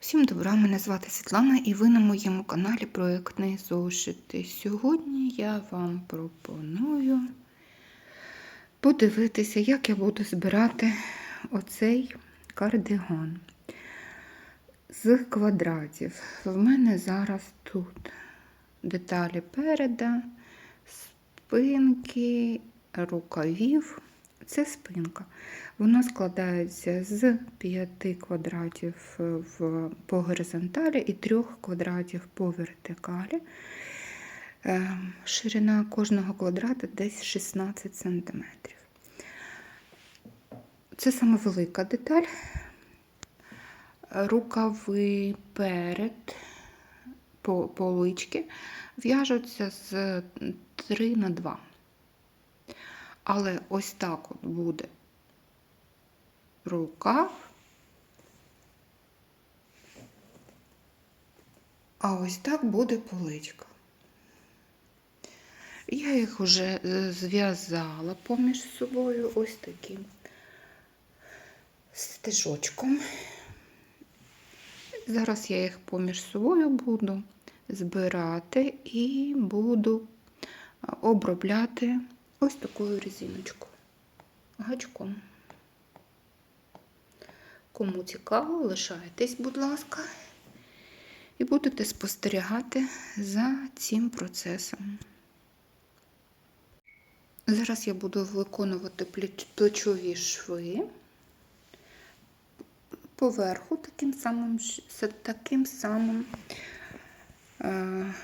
Всім добра, мене звати Світлана і ви на моєму каналі Проєктний зошити. Сьогодні я вам пропоную подивитися, як я буду збирати оцей кардиган з квадратів. В мене зараз тут деталі переда, спинки, рукавів. Це спинка. Вона складається з 5 квадратів в, по горизонталі і 3 квадратів по вертикалі. Е, Ширина кожного квадрата десь 16 см. Це саме велика деталь. Рукави перед по- полички в'яжуться з 3 на 2. Але ось так от буде рукав. А ось так буде поличка. Я їх вже е, зв'язала поміж собою ось таким стежочком. Зараз я їх поміж собою буду збирати і буду обробляти ось такою резиночкою, гачком. Кому цікаво, лишайтесь, будь ласка, і будете спостерігати за цим процесом. Зараз я буду виконувати плечові шви поверху таким самим, таким самим е,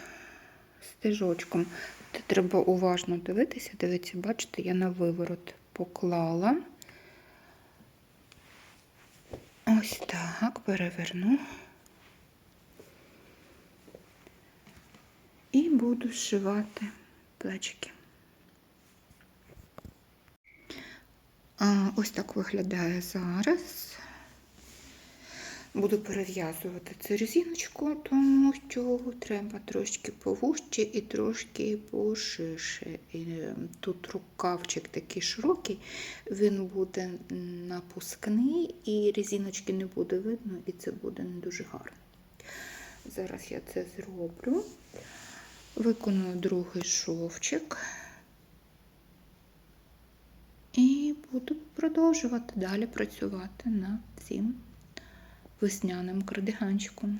стежочком. Тут треба уважно дивитися. Дивіться, бачите, я на виворот поклала. Ось так, переверну. І буду зшивати плечики. А, ось так виглядає зараз. Буду перев'язувати цю резиночку, тому що треба трошки повужче і трошки поширше. І е, Тут рукавчик такий широкий, він буде напускний, і резиночки не буде видно, і це буде не дуже гарно. Зараз я це зроблю. Виконую другий шовчик. І буду продовжувати далі працювати над цим весняним кардиганчиком.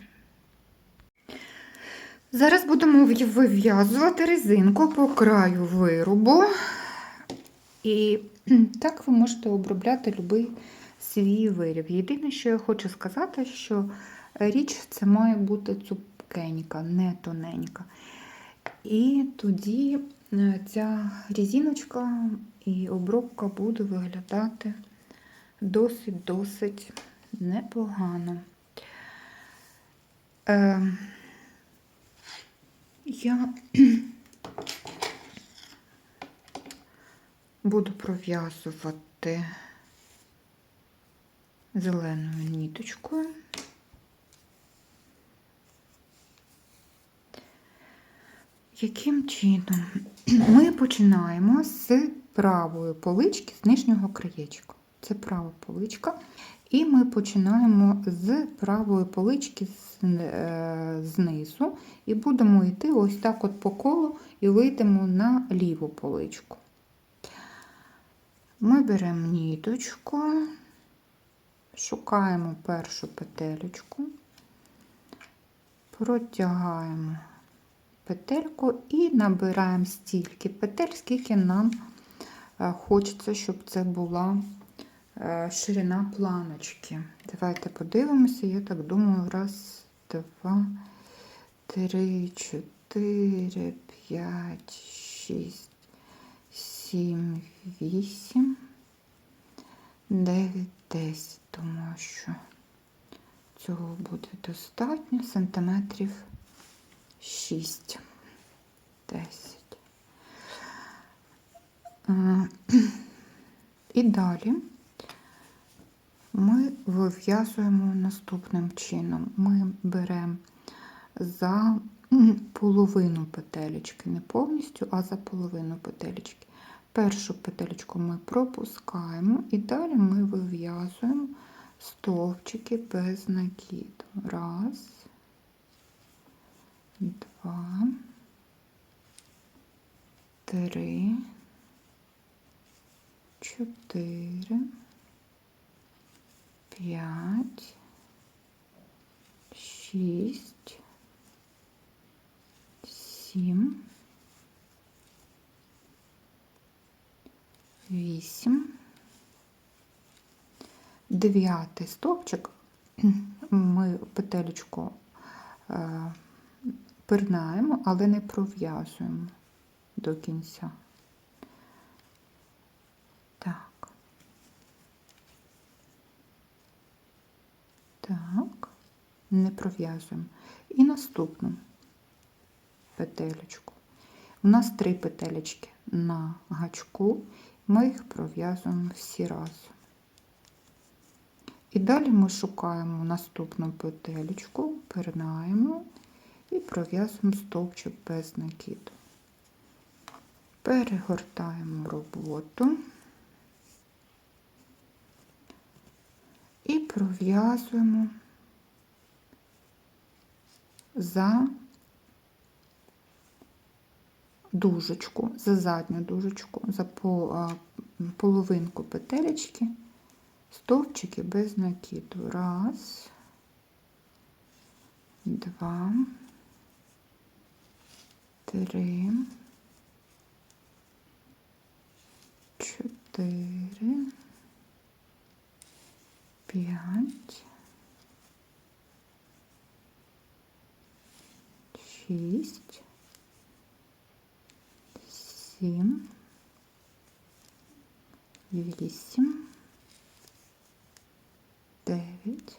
Зараз будемо вив'язувати резинку по краю виробу. І так ви можете обробляти будь-який свій виріб. Єдине, що я хочу сказати, що річ це має бути цупкенька, не тоненька. І тоді е, ця резиночка і обробка буде виглядати досить-досить непогано. Е, я буду пров'язувати зеленою ніточкою. Яким чином? Ми починаємо з правої полички, з нижнього краєчка. Це права поличка. І ми починаємо з правої полички е, знизу і будемо йти ось так от по колу і вийдемо на ліву поличку. Ми беремо ніточку, шукаємо першу петелечку, протягаємо петельку і набираємо стільки петель, скільки нам е, хочеться, щоб це була ширина планочки. Давайте подивимося, я так думаю, раз, два, три, чотири, п'ять, шість, сім, вісім, дев'ять, десять. Думаю, що цього буде достатньо сантиметрів 6, 10. Е, І далі ми вив'язуємо наступним чином. Ми беремо за половину петелечки, не повністю, а за половину петелечки. Першу петелечку ми пропускаємо і далі ми вив'язуємо стовпчики без накиду. Раз, два, три, чотири, п'ять, шість, сім, вісім. Дев'ятий стовпчик ми петелечку е, пирнаємо, але не пров'язуємо до кінця. Так. Так, не пров'язуємо. І наступну петелечку. У нас три петелечки на гачку, ми їх пров'язуємо всі разом. І далі ми шукаємо наступну петелечку, пирнаємо і пров'язуємо стовпчик без накиду. Перегортаємо роботу і пров'язуємо за дужечку, за задню дужечку, за половинку петелечки стовпчики без накиду. Раз, два, три, чотири, п'ять, шість, сім, вісім дев'ять.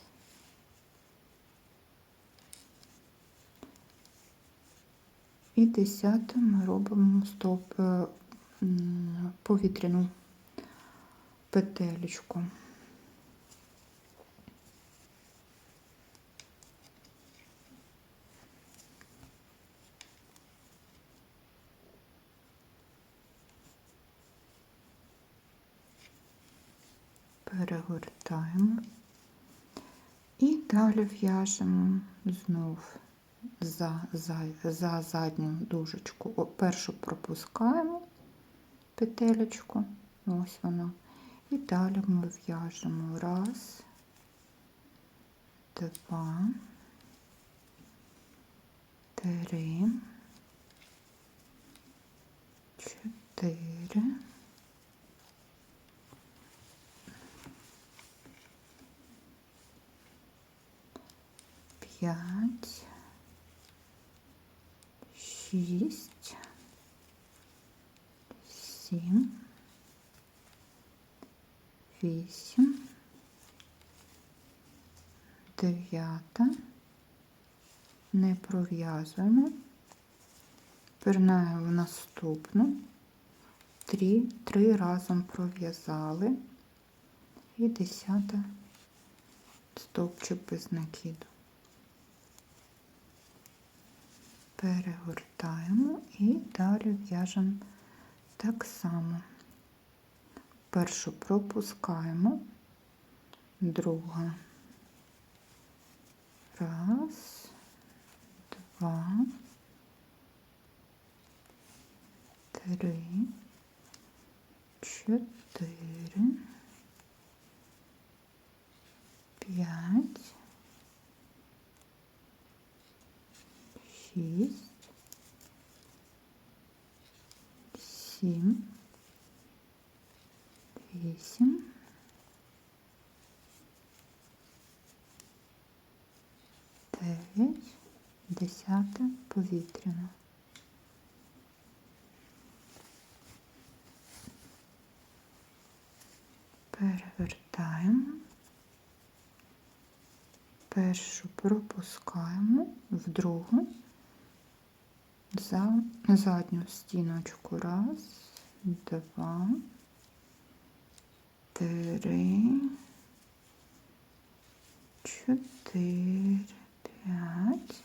І десяте ми робимо стоп е, повітряну петелечку. Перегортаємо. І далі в'яжемо знов за, за, за задню дужечку. О, першу пропускаємо петелечку, ось вона. І далі ми в'яжемо раз, два, три, чотири. П'ять, шість, сім, вісім, дев'ята. Не пров'язуємо, пірнаємо в наступну, три, три разом пров'язали і десята стовпчик без накиду. Перегортаємо і далі в'яжемо так само. Першу пропускаємо, друга. Раз, два, три, чотири, п'ять. Шість, сім, вісім, дев'ять, десяте повітряно. Перевертаємо, першу пропускаємо в другу за заднюю стеночку Раз, два, три, четыре п'ять.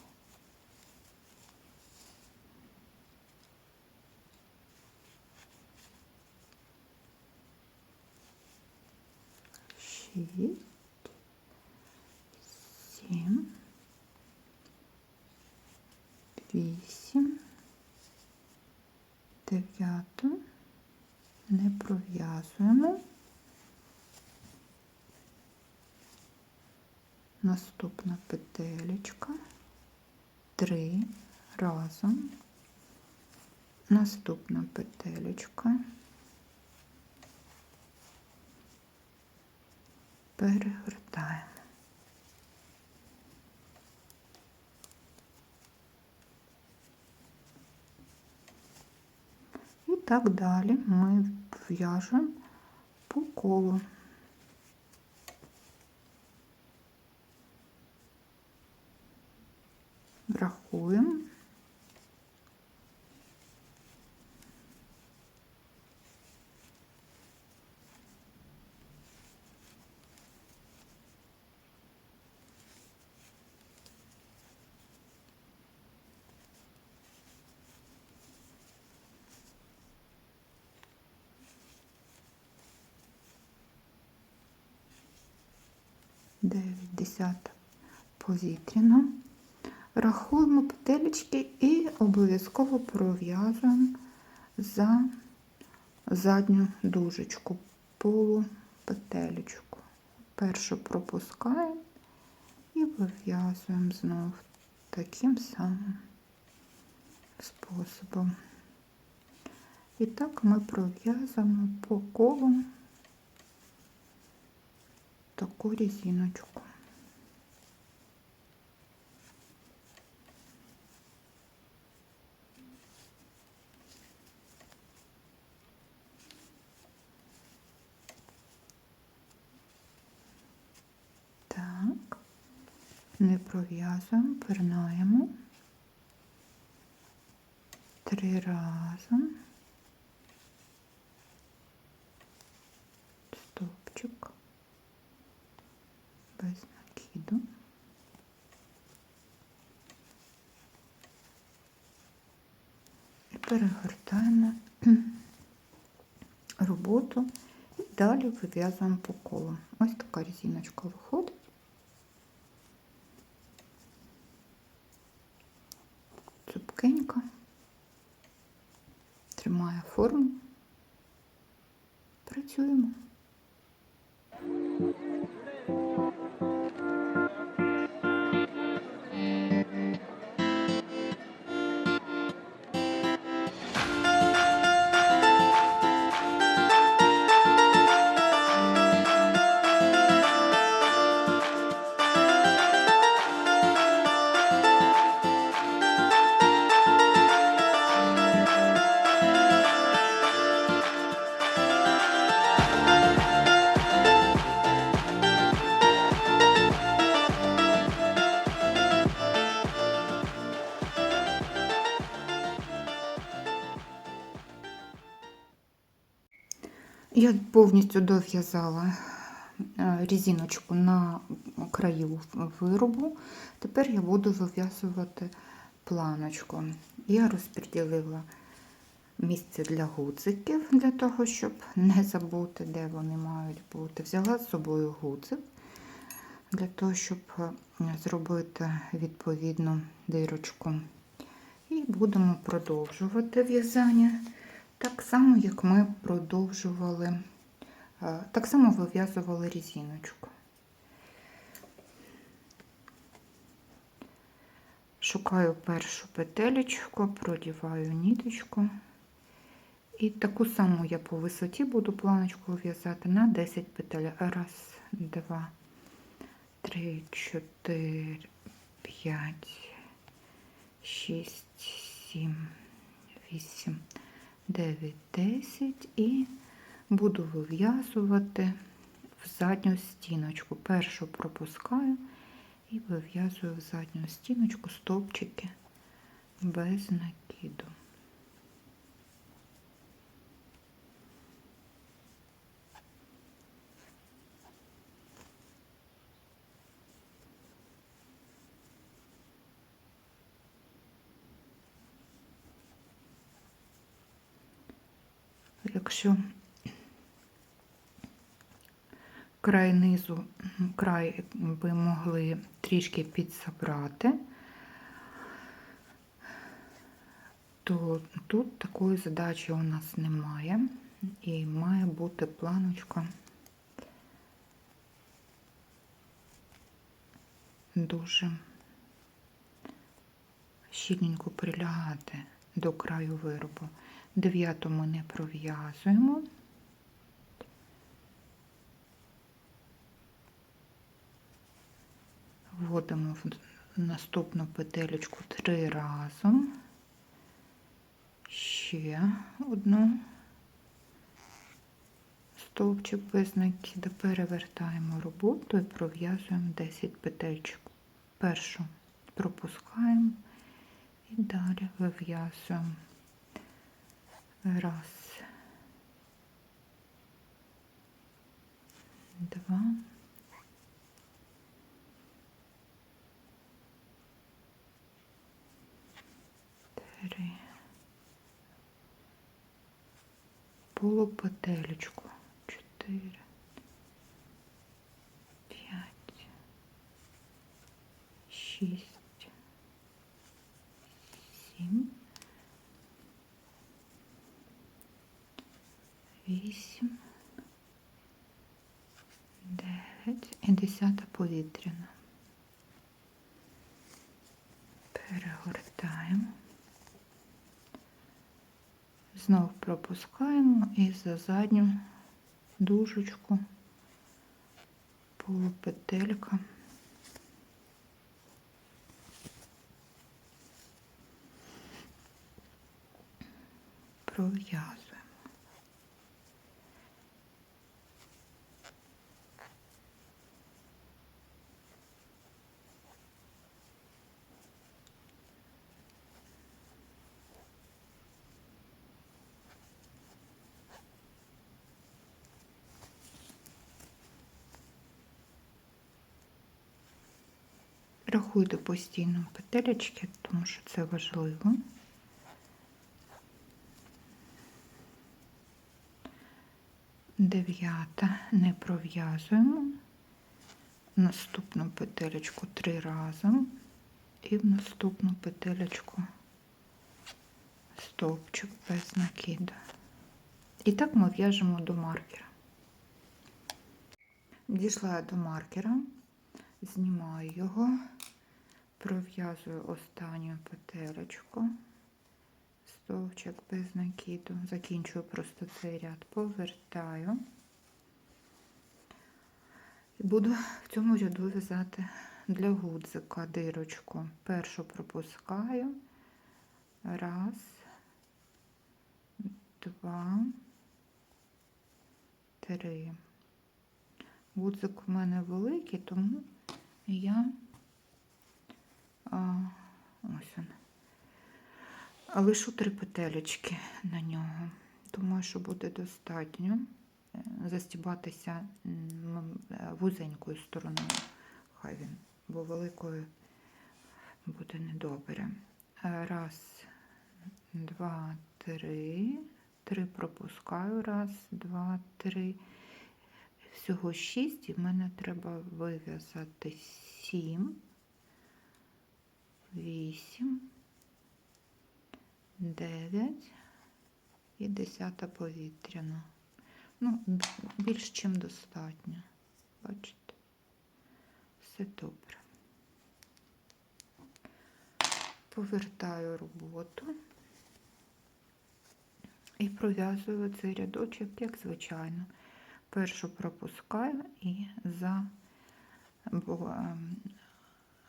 Шість, сім, вісім. Дев'яту, не пров'язуємо. Наступна петелечка, три разом, наступна петелечка, перегортаємо. І так далі ми в'яжемо по колу. Рахуємо. Дев'ять десяток повітряно. Рахуємо петелечки і обов'язково пров'язуємо за задню дужечку, полу петелечку. Першу пропускаємо і вив'язуємо знову таким самим способом. І так ми пров'язуємо по колу таку різиночку. Так, не пров'язуємо, пирнаємо три рази. Стовпчик без накиду. І перегортаємо роботу і далі вив'язуємо по колу. Ось така резиночка виходить. Цупкенька, тримає форму. Працюємо. Повністю дов'язала е, різиночку на краю виробу. Тепер я буду вив'язувати планочку. Я розподілила місце для гудзиків, для того, щоб не забути, де вони мають бути. Взяла з собою гудзик, для того, щоб е, зробити відповідну дирочку. І будемо продовжувати в'язання. Так само, як ми продовжували, так само вив'язували різиночку. Шукаю першу петелечку, продіваю ніточку. І таку саму я по висоті буду планочку в'язати на 10 петель. Раз, два, три, чотири, п'ять, шість, сім, вісім. 9, 10 і буду вив'язувати в задню стіночку. Першу пропускаю і вив'язую в задню стіночку стовпчики без накиду. Якщо край низу, край би могли трішки підсобрати, то тут такої задачі у нас немає. І має бути планочка дуже щільненько прилягати до краю виробу. Дев'яту ми не пров'язуємо. Вводимо в наступну петелечку три разом. Ще одну стовпчик без накида, перевертаємо роботу і пров'язуємо 10 петельчик. Першу пропускаємо і далі вив'язуємо. Раз, два, три, полупетелечку, чотири, п'ять, шість, сім. Вісім, дев'ять. І десята повітряна. Перегортаємо. Знову пропускаємо і за задню дужечку полупетелька. Пров'язуємо. Рахуйте постійно петелечки, тому що це важливо. Дев'ята не пров'язуємо. Наступну петелечку три рази і в наступну петелечку стовпчик без накиду. І так ми в'яжемо до маркера. Дійшла я до маркера, знімаю його, пров'язую останню петелечку, стовпчик без накиду, закінчую просто цей ряд, повертаю. Буду в цьому ряду в'язати для гудзика дирочку. Першу пропускаю. Раз, два, три. Гудзик у мене великий, тому я ось він. Лишу три петелечки на нього. Думаю, що буде достатньо застібатися вузенькою стороною. Хай він, бо великою буде недобре. Раз, два, три. Три пропускаю. Раз, два, три. Всього шість, і в мене треба вив'язати сім, вісім, дев'ять і десята повітряна. Ну, більш чим достатньо. Бачите? Все добре. Повертаю роботу і пров'язую цей рядочок, як звичайно. Першу пропускаю і за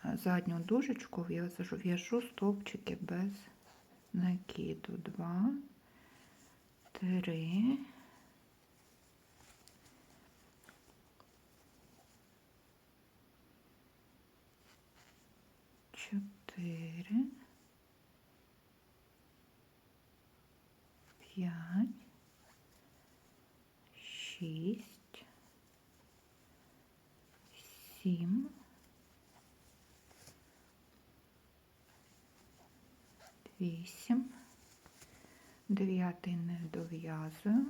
задню дужечку в'яжу стовпчики без накиду. Два, три. Чотири, п'ять, шість, сім, вісім, дев'ятий не дов'язую.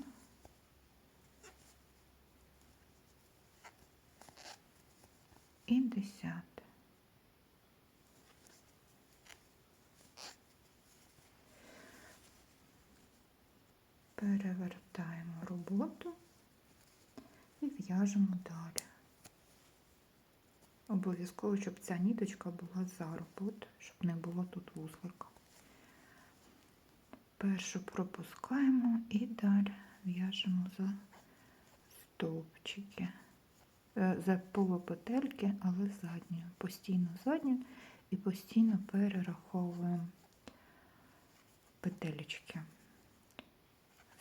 І десятий. перевертаємо роботу і в'яжемо далі. Обов'язково, щоб ця ніточка була за роботу, щоб не було тут вузлика. Першу пропускаємо і далі в'яжемо за стовпчики. Е, За полупетельки, але задньою. Постійно задню і постійно перераховуємо петелечки.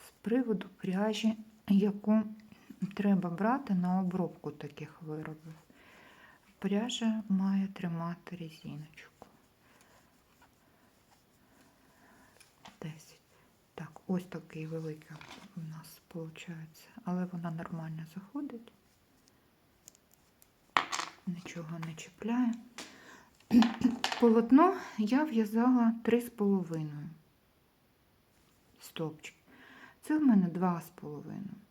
З приводу пряжі, яку треба брати на обробку таких виробів. Пряжа має тримати резиночку. 10. Так, ось такий великий у нас виходить, але вона нормально заходить. Нічого не чіпляє. Полотно я в'язала 3,5 стовпчики. Це в мене 2,5.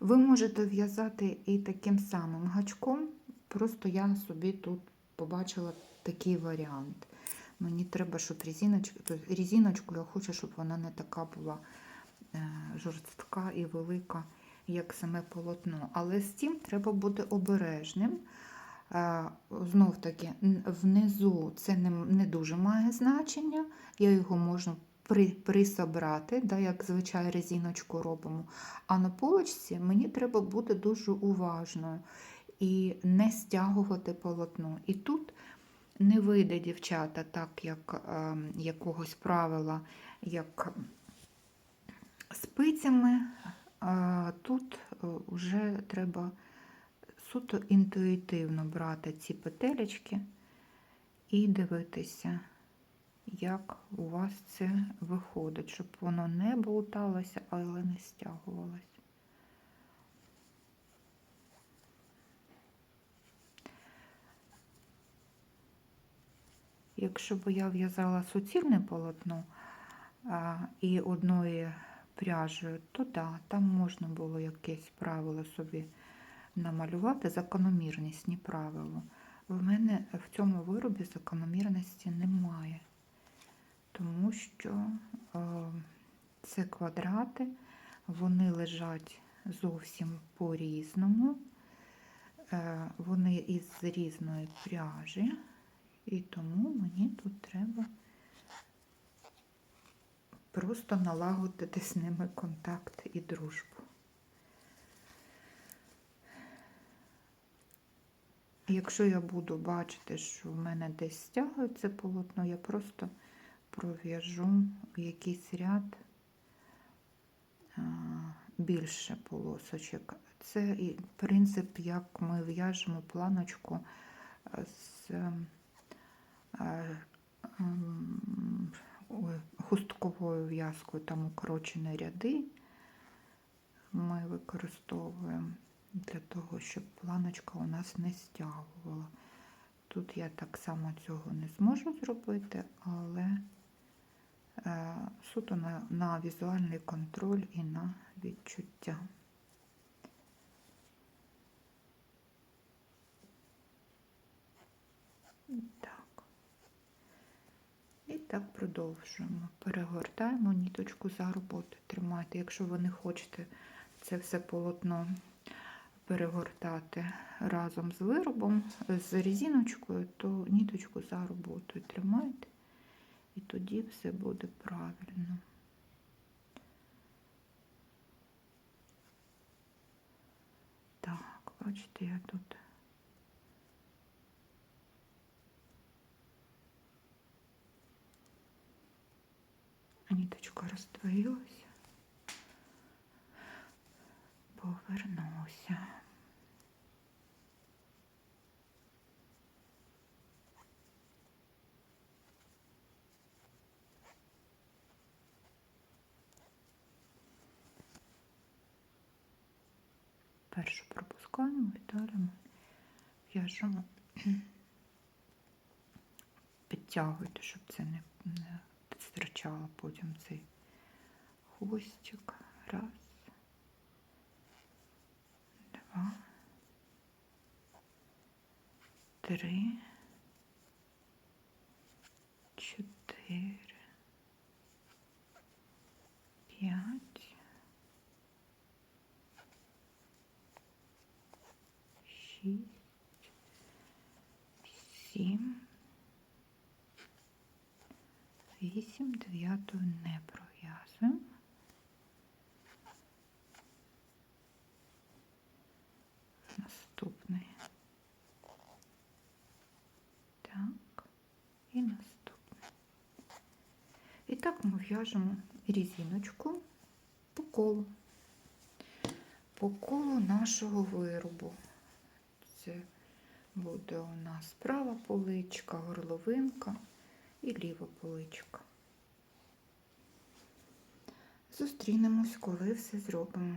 Ви можете в'язати і таким самим гачком, просто я собі тут побачила такий варіант. Мені треба, щоб резиночку, тобто резиночку я хочу, щоб вона не така була е, жорстка і велика, як саме полотно. Але з цим треба бути обережним. Е, Знов таки, внизу це не, не дуже має значення, я його можу при, присобрати, да, як звичайно резиночку робимо. А на полочці мені треба бути дуже уважною і не стягувати полотно. І тут не вийде дівчата так, як е, якогось правила, як спицями. А тут вже треба суто інтуїтивно брати ці петелечки і дивитися, як у вас це виходить, щоб воно не болталося, але не стягувалося. Якщо б я в'язала суцільне полотно а, і одною пряжею, то да, там можна було якесь правило собі намалювати, закономірність, не правило. В мене в цьому виробі закономірності немає, тому що е, це квадрати, вони лежать зовсім по-різному, е, вони із різної пряжі. І тому мені тут треба просто налагодити з ними контакт і дружбу. Якщо я буду бачити, що в мене десь стягується полотно, я просто пров'яжу якийсь ряд більше полосочок. Це принцип, як ми в'яжемо планочку з а, хустковою в'язкою, там укорочені ряди ми використовуємо для того, щоб планочка у нас не стягувала. Тут я так само цього не зможу зробити, але суто на, на візуальний контроль і на відчуття. Так. І так продовжуємо. Перегортаємо ніточку за роботу. Тримайте, якщо ви не хочете це все полотно перегортати разом з виробом, з резиночкою, то ніточку за роботою тримайте, і тоді все буде правильно. Так, бачите, я тут. Ніточка роздвоїлася. Повернуся. Першу пропускаємо і далі ми в'яжемо. Підтягуйте, щоб це не, не стирчало потім цей хвостик. Раз. Два. Три. Чотири. п'ять, шість, сім, вісім, дев'ятою не пров'язуємо. Наступний. Так, і наступний. І так ми в'яжемо різиночку по колу. По колу нашого виробу. Це буде у нас права поличка, горловинка і ліва поличка. Зустрінемось, коли все зробимо.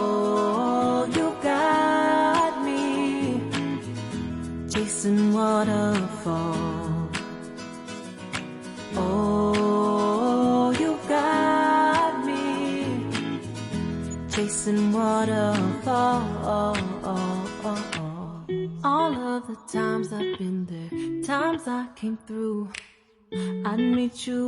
chasing waterfalls. Oh, you got me chasing waterfalls. All of the times I've been there, times I came through, I'd meet you.